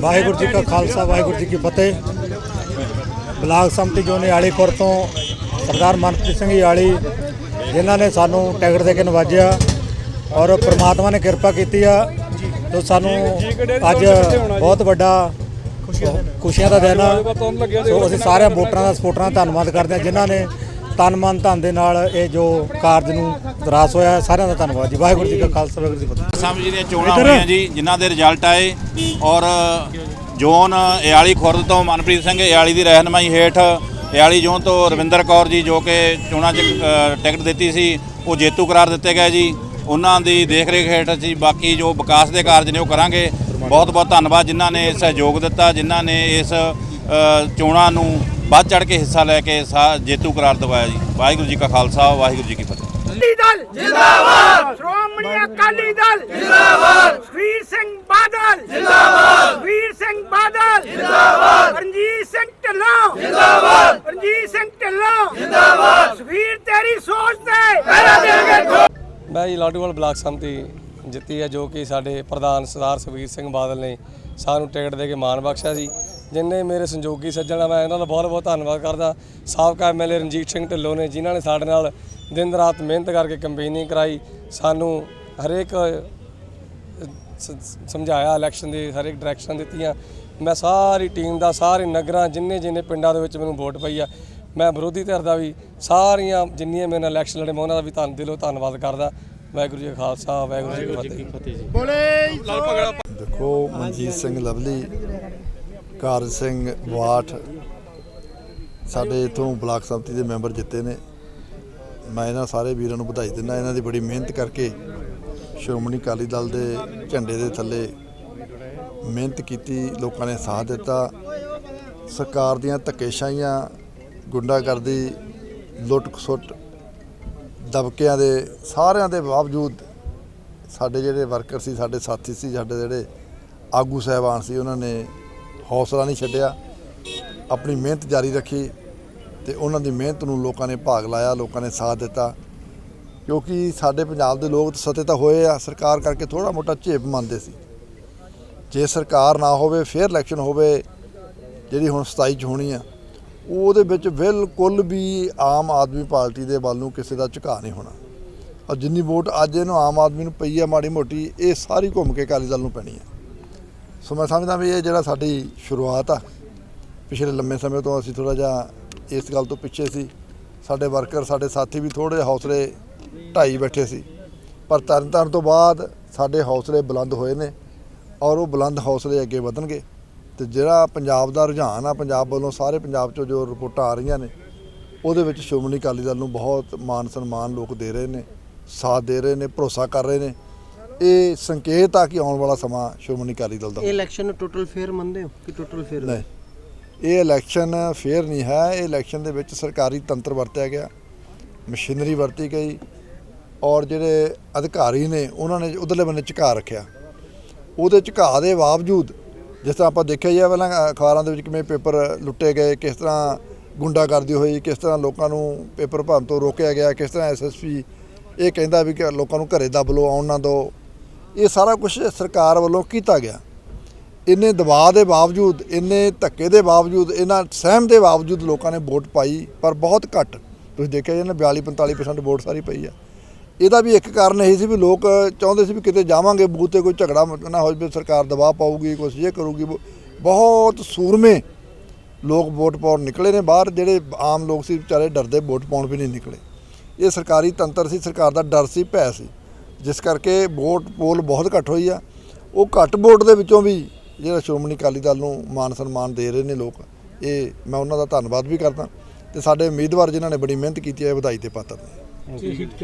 ਵਾਹਿਗੁਰੂ ਜੀ ਕਾ ਖਾਲਸਾ, ਵਾਹਿਗੁਰੂ ਜੀ ਕੀ ਫਤਿਹ। ਬਲਾਕ ਸੰਮਤੀ ਜੋਨੀ ਆਲੀ ਖੁਰ ਤੋਂ ਸਰਦਾਰ ਮਨਪ੍ਰੀਤ ਸਿੰਘ ਯਾਲੀ, ਜਿਨ੍ਹਾਂ ਨੇ ਸਾਨੂੰ ਟਿਕਟ ਦੇ ਕੇ ਨਵਾਜਿਆ ਔਰ ਪ੍ਰਮਾਤਮਾ ਨੇ ਕਿਰਪਾ ਕੀਤੀ ਆ, ਤੋ ਸਾਨੂੰ ਅੱਜ ਬਹੁਤ ਵੱਡਾ ਖੁਸ਼ੀਆਂ ਦਾ ਦਿਨ ਆ। ਸੋ ਅਸੀਂ ਸਾਰਿਆਂ ਵੋਟਰਾਂ ਦਾ ਸਪੋਰਟਰਾਂ ਦਾ ਧੰਨਵਾਦ ਕਰਦੇ ਹਾਂ, ਜਿਨ੍ਹਾਂ ਨੇ ਤਨ ਮਨ ਧਨ ਦੇ ਨਾਲ ਇਹ ਜੋ ਕਾਰਜ ਨੂੰ ਦਰਾਸ ਹੋਇਆ ਸਾਰਿਆਂ ਦਾ ਧੰਨਵਾਦ ਜੀ। ਵਾਹਿਗੁਰੂ ਜੀ ਕਾ ਖਾਲਸਾ ਵਾਹਿਗੁਰੂ ਜੀ ਕੀ ਫਤਿਹ। ਸਾਹਿਬ ਜੀ ਦੀਆਂ ਚੋਣਾਂ ਹੋਈਆਂ ਜੀ ਜਿਨ੍ਹਾਂ ਦੇ ਰਿਜ਼ਲਟ ਆਏ ਔਰ ਜ਼ੋਨ ਇਆਲੀ ਖੁਰਦ ਤੋਂ ਮਨਪ੍ਰੀਤ ਸਿੰਘ ਇਆਲੀ ਦੀ ਰਹਿਨਮਾਈ ਹੇਠ ਇਆਲੀ ਜ਼ੋਨ ਤੋਂ ਰਵਿੰਦਰ ਕੌਰ ਜੀ ਜੋ ਕਿ ਚੋਣਾਂ 'ਚ ਅ, ਟਿਕਟ ਦਿੱਤੀ ਸੀ ਉਹ ਜੇਤੂ ਕਰਾਰ ਦਿੱਤੇ ਗਏ ਜੀ। ਉਹਨਾਂ ਦੀ ਦੇਖ ਰੇਖ ਹੇਠ ਅਸੀਂ ਬਾਕੀ ਜੋ ਵਿਕਾਸ ਦੇ ਕਾਰਜ ਨੇ ਉਹ ਕਰਾਂਗੇ। ਬਹੁਤ ਬਹੁਤ ਧੰਨਵਾਦ ਜਿਨ੍ਹਾਂ ਨੇ ਸਹਿਯੋਗ ਦਿੱਤਾ ਜਿਨ੍ਹਾਂ ਨੇ ਇਸ ਅ, ਚੋਣਾਂ ਨੂੰ ਵੱਧ ਚੜ ਕੇ ਹਿੱਸਾ ਲੈ ਕੇ ਜੇਤੂ ਕਰਾਰ ਦਿਵਾਇਆ ਜੀ। ਵਾਹਿਗੁਰੂ ਜੀ ਕਾ ਖਾਲਸਾ ਵਾਹਿਗੁਰੂ ਜੀ ਕੀ ਫਤਿਹ। ਅਕਾਲੀ ਦਲ ਜਿੰਦਾਬਾਦ! ਸ਼੍ਰੋਮਣੀ ਅਕਾਲੀ ਦਲ ਜਿੰਦਾਬਾਦ! ਵੀਰ ਸਿੰਘ ਬਾਦਲ ਜਿੰਦਾਬਾਦ! ਵੀਰ ਸਿੰਘ ਬਾਦਲ ਜਿੰਦਾਬਾਦ! ਰਣਜੀਤ ਸਿੰਘ ਢਿੱਲੋਂ ਜਿੰਦਾਬਾਦ! ਰਣਜੀਤ ਸਿੰਘ ਢਿੱਲੋਂ ਜਿੰਦਾਬਾਦ! ਵੀਰ ਤੇਰੀ ਸੋਚ ਤੇ ਪਹਿਰਾ ਦੇਗੇ ਮੈਂ ਜੀ ਲਾਡੂਵਾਲ ਬਲਾਕ ਸੰਮਤੀ ਜਿੱਤੀ ਹੈ ਜੋ ਕਿ ਸਾਡੇ ਪ੍ਰਧਾਨ ਸਰਦਾਰ ਸੁਖਬੀਰ ਸਿੰਘ ਬਾਦਲ ਨੇ ਸਾਨੂੰ ਟਿਕਟ ਦੇ ਕੇ ਮਾਣ ਬਖਸ਼ਿਆ ਸੀ। ਜਿਨਨੇ ਮੇਰੇ ਸੰਯੋਗੀ ਸੱਜਣ ਆ ਮੈਂ ਇਹਨਾਂ ਦਾ ਬਹੁਤ ਬਹੁਤ ਧੰਨਵਾਦ ਕਰਦਾ। ਸਾਬਕਾ ਐਮਐਲਏ ਰਣਜੀਤ ਸਿੰਘ ਢਿੱਲੋਂ ਨੇ ਜਿਨ੍ਹਾਂ ਨੇ ਸਾਡੇ ਨਾਲ ਦਿਨ ਰਾਤ ਮਿਹਨਤ ਕਰਕੇ ਕੰਪੇਨਿੰਗ ਕਰਾਈ। ਸਾਨੂੰ ਹਰੇਕ ਸਮਝਾਇਆ ਇਲੈਕਸ਼ਨ ਦੀ ਹਰ ਇੱਕ ਡਾਇਰੈਕਸ਼ਨ ਦਿੱਤੀਆਂ। ਮੈਂ ਸਾਰੀ ਟੀਮ ਦਾ ਸਾਰੇ ਨਗਰਾਂ ਜਿੰਨੇ ਜਿੰਨੇ ਪਿੰਡਾਂ ਦੇ ਵਿੱਚ ਮੈਨੂੰ ਵੋਟ ਪਈ ਆ ਮੈਂ ਵਿਰੋਧੀ ਧਿਰ ਦਾ ਵੀ ਸਾਰੀਆਂ ਜਿੰਨੀਆਂ ਮੇਰੇ ਨਾਲ ਇਲੈਕਸ਼ਨ ਲੜੇ ਮੈਂ ਉਹਨਾਂ ਦਾ ਵੀ ਧੰਨ ਦਿਲੋਂ ਧੰਨਵਾਦ ਕਰਦਾ। ਵਾਹਿਗੁਰੂ ਜੀ ਕਾ ਖਾਲਸਾ ਵਾਹਿਗੁਰੂ ਜੀ ਕੀ ਫਤਿਹ। ਦੇਖੋ ਮਨਜੀਤ ਸਿੰਘ ਲਵਲੀ ਕਾਰਜ ਸਿੰਘ ਵਾਠ ਸਾਡੇ ਇਥੋਂ ਬਲਾਕ ਸੰਮਤੀ ਦੇ ਮੈਂਬਰ ਜਿੱਤੇ ਨੇ। ਮੈਂ ਇਹਨਾਂ ਸਾਰੇ ਵੀਰਾਂ ਨੂੰ ਵਧਾਈ ਦਿੰਦਾ। ਇਹਨਾਂ ਦੀ ਬੜੀ ਮਿਹਨਤ ਕਰਕੇ ਸ਼੍ਰੋਮਣੀ ਅਕਾਲੀ ਦਲ ਦੇ ਝੰਡੇ ਦੇ ਥੱਲੇ ਮਿਹਨਤ ਕੀਤੀ, ਲੋਕਾਂ ਨੇ ਸਾਥ ਦਿੱਤਾ। ਸਰਕਾਰ ਦੀਆਂ ਧੱਕੇਸ਼ਾਹੀਆਂ ਗੁੰਡਾਗਰਦੀ ਲੁੱਟ ਖਸੁੱਟ ਦਬਕਿਆਂ ਦੇ ਸਾਰਿਆਂ ਦੇ ਬਾਵਜੂਦ ਸਾਡੇ ਜਿਹੜੇ ਵਰਕਰ ਸੀ, ਸਾਡੇ ਸਾਥੀ ਸੀ, ਸਾਡੇ ਜਿਹੜੇ ਆਗੂ ਸਹਿਬਾਨ ਸੀ, ਉਹਨਾਂ ਨੇ ਹੌਸਲਾ ਨਹੀਂ ਛੱਡਿਆ। ਆਪਣੀ ਮਿਹਨਤ ਜਾਰੀ ਰੱਖੀ ਤੇ ਉਹਨਾਂ ਦੀ ਮਿਹਨਤ ਨੂੰ ਲੋਕਾਂ ਨੇ ਭਾਗ ਲਾਇਆ, ਲੋਕਾਂ ਨੇ ਸਾਥ ਦਿੱਤਾ। ਕਿਉਂਕਿ ਸਾਡੇ ਪੰਜਾਬ ਦੇ ਲੋਕ ਸਤੇ ਤਾਂ ਹੋਏ ਆ, ਸਰਕਾਰ ਕਰਕੇ ਥੋੜਾ ਮੋਟਾ ਝੇਪ ਮੰਨਦੇ ਸੀ। ਜੇ ਸਰਕਾਰ ਨਾ ਹੋਵੇ, ਫੇਰ ਇਲੈਕਸ਼ਨ ਹੋਵੇ, ਜਿਹੜੀ ਹੁਣ 27 ਚ ਹੋਣੀ ਆ, ਉਹਦੇ ਵਿੱਚ ਬਿਲਕੁਲ ਵੀ ਆਮ ਆਦਮੀ ਪਾਰਟੀ ਦੇ ਵੱਲ ਨੂੰ ਕਿਸੇ ਦਾ ਝੁਕਾਅ ਨਹੀਂ ਹੋਣਾ। ਔਰ ਜਿੰਨੀ ਵੋਟ ਅੱਜ ਇਹਨੂੰ ਆਮ ਆਦਮੀ ਨੂੰ ਪਈ ਆ, ਮਾੜੀ ਮੋਟੀ, ਇਹ ਸਾਰੀ ਘੁੰਮ ਕੇ ਅਕਾਲੀ ਦਲ ਨੂੰ ਪੈਣੀ ਆ। ਸੋ ਮੈਂ ਸਮਝਦਾ ਵੀ ਇਹ ਜਿਹੜਾ ਸਾਡੀ ਸ਼ੁਰੂਆਤ ਆ, ਪਿਛਲੇ ਲੰਮੇ ਸਮੇਂ ਤੋਂ ਅਸੀਂ ਥੋੜਾ ਜਿਹਾ ਇਸ ਗੱਲ ਤੋਂ ਪਿੱਛੇ ਸੀ। ਸਾਡੇ ਵਰਕਰ, ਸਾਡੇ ਸਾਥੀ ਵੀ ਥੋੜੇ ਹੌਸਲੇ ਢਾਈ ਬੈਠੇ ਸੀ। ਪਰ ਤਰਨ ਤਾਰਨ ਤੋਂ ਬਾਅਦ ਸਾਡੇ ਹੌਸਲੇ ਬੁਲੰਦ ਹੋਏ ਨੇ ਔਰ ਉਹ ਬੁਲੰਦ ਹੌਸਲੇ ਅੱਗੇ ਵਧਣਗੇ। ਤੇ ਜਿਹੜਾ ਪੰਜਾਬ ਦਾ ਰੁਝਾਨ ਆ, ਪੰਜਾਬ ਵੱਲੋਂ ਸਾਰੇ ਪੰਜਾਬ ਚੋਂ ਜੋ ਰਿਪੋਰਟਾਂ ਆ ਰਹੀਆਂ ਨੇ, ਉਹਦੇ ਵਿੱਚ ਸ਼੍ਰੋਮਣੀ ਅਕਾਲੀ ਦਲ ਨੂੰ ਬਹੁਤ ਮਾਨ ਸਨਮਾਨ ਲੋਕ ਦੇ ਰਹੇ ਨੇ, ਸਾਥ ਦੇ ਰਹੇ ਨੇ, ਭਰੋਸਾ ਕਰ ਰਹੇ ਨੇ। ਇਹ ਸੰਕੇਤ ਆ ਕਿ ਆਉਣ ਵਾਲਾ ਸਮਾਂ ਸ਼੍ਰੋਮਣੀ ਅਕਾਲੀ ਦਲ ਦਾ ਇਹ ਇਲੈਕਸ਼ਨ ਨੂੰ ਟੋਟਲ ਫੇਅਰ ਮੰਨਦੇ ਹੋ ਕਿ ਟੋਟਲ ਫੇਅਰ ਨਹੀਂ। ਇਹ ਇਲੈਕਸ਼ਨ ਫੇਅਰ ਨਹੀਂ ਹੈ। ਇਹ ਇਲੈਕਸ਼ਨ ਦੇ ਵਿੱਚ ਸਰਕਾਰੀ ਤੰਤਰ ਵਰਤਿਆ ਗਿਆ। ਮਸ਼ੀਨਰੀ ਵਰਤੀ ਗਈ ਔਰ ਜਿਹੜੇ ਅਧਿਕਾਰੀ ਨੇ ਉਹਨਾਂ ਨੇ ਉਧਰਲੇ ਬੰਨੇ ਝੁਕਾ ਰੱਖਿਆ। ਉਹਦੇ ਝੁਕਾ ਦੇ ਬਾਵਜੂਦ ਜਿਸ ਤਰ੍ਹਾਂ ਆਪਾਂ ਦੇਖਿਆ ਜੀ ਪਹਿਲਾਂ ਅਖਬਾਰਾਂ ਦੇ ਵਿੱਚ ਕਿਵੇਂ ਪੇਪਰ ਲੁੱਟੇ ਗਏ ਕਿਸ ਤਰ੍ਹਾਂ ਗੁੰਡਾਗਰਦੀ ਹੋਈ ਕਿਸ ਤਰ੍ਹਾਂ ਲੋਕਾਂ ਨੂੰ ਪੇਪਰ ਭਰਨ ਤੋਂ ਰੋਕਿਆ ਗਿਆ ਕਿਸ ਤਰ੍ਹਾਂ ਐਸਐਸਪੀ ਇਹ ਕਹਿੰਦਾ ਵੀ ਕਿ ਲੋਕਾਂ ਨੂੰ ਘਰੇ ਦੱਬ ਲਓ ਆਉਣ ਨਾ ਦਿਓ। ਇਹ ਸਾਰਾ ਕੁਝ ਸਰਕਾਰ ਵੱਲੋਂ ਕੀਤਾ ਗਿਆ। ਇੰਨੇ ਦਬਾਅ ਦੇ ਬਾਵਜੂਦ, ਇੰਨੇ ਧੱਕੇ ਦੇ ਬਾਵਜੂਦ ਇਹਨਾਂ ਸਹਿਮ ਦੇ ਬਾਵਜੂਦ ਲੋਕਾਂ ਨੇ ਵੋਟ ਪਾਈ, ਪਰ ਬਹੁਤ ਘੱਟ। ਤੁਸੀਂ ਦੇਖਿਆ ਜੀ ਨਾ 42 45% ਵੋਟ ਸਾਰੀ ਪਈ ਆ। ਇਹਦਾ ਵੀ ਇੱਕ ਕਾਰਨ ਇਹ ਸੀ ਵੀ ਲੋਕ ਚਾਹੁੰਦੇ ਸੀ ਵੀ ਕਿਤੇ ਜਾਵਾਂਗੇ, ਬੂਥ ਤੇ ਕੋਈ ਝਗੜਾ ਨਾ ਹੋ ਜਾਵੇ ਸਰਕਾਰ ਦਬਾਅ ਪਾਊਗੀ, ਕੁਛ ਇਹ ਕਰੂਗੀ। ਬਹੁਤ ਸੂਰਮੇ ਲੋਕ ਵੋਟ ਪਾਉਣ ਨਿਕਲੇ ਨੇ ਬਾਹਰ, ਜਿਹੜੇ ਆਮ ਲੋਕ ਸੀ ਵਿਚਾਰੇ ਡਰਦੇ ਵੋਟ ਪਾਉਣ ਵੀ ਨਹੀਂ ਨਿਕਲੇ। ਇਹ ਸਰਕਾਰੀ ਤੰਤਰ ਸੀ, ਸਰਕਾਰ ਦਾ ਡਰ ਸੀ, ਭੈ ਸੀ। ਜਿਸ ਕਰਕੇ ਵੋਟ ਪੋਲ ਬਹੁਤ ਘੱਟ ਹੋਈ ਆ। ਉਹ ਘੱਟ ਵੋਟ ਦੇ ਵਿੱਚੋਂ ਵੀ ਜਿਹੜਾ ਸ਼੍ਰੋਮਣੀ ਅਕਾਲੀ ਦਲ ਨੂੰ ਮਾਨ ਸਨਮਾਨ ਦੇ ਰਹੇ ਨੇ ਲੋਕ, ਇਹ ਮੈਂ ਉਹਨਾਂ ਦਾ ਧੰਨਵਾਦ ਵੀ ਕਰਦਾ। ਤੇ ਸਾਡੇ ਉਮੀਦਵਾਰ ਜਿਨ੍ਹਾਂ ਨੇ ਬੜੀ ਮਿਹਨਤ ਕੀਤੀ ਹੈ ਵਧਾਈ ਦੇ ਪਾਤਰ ਨੇ।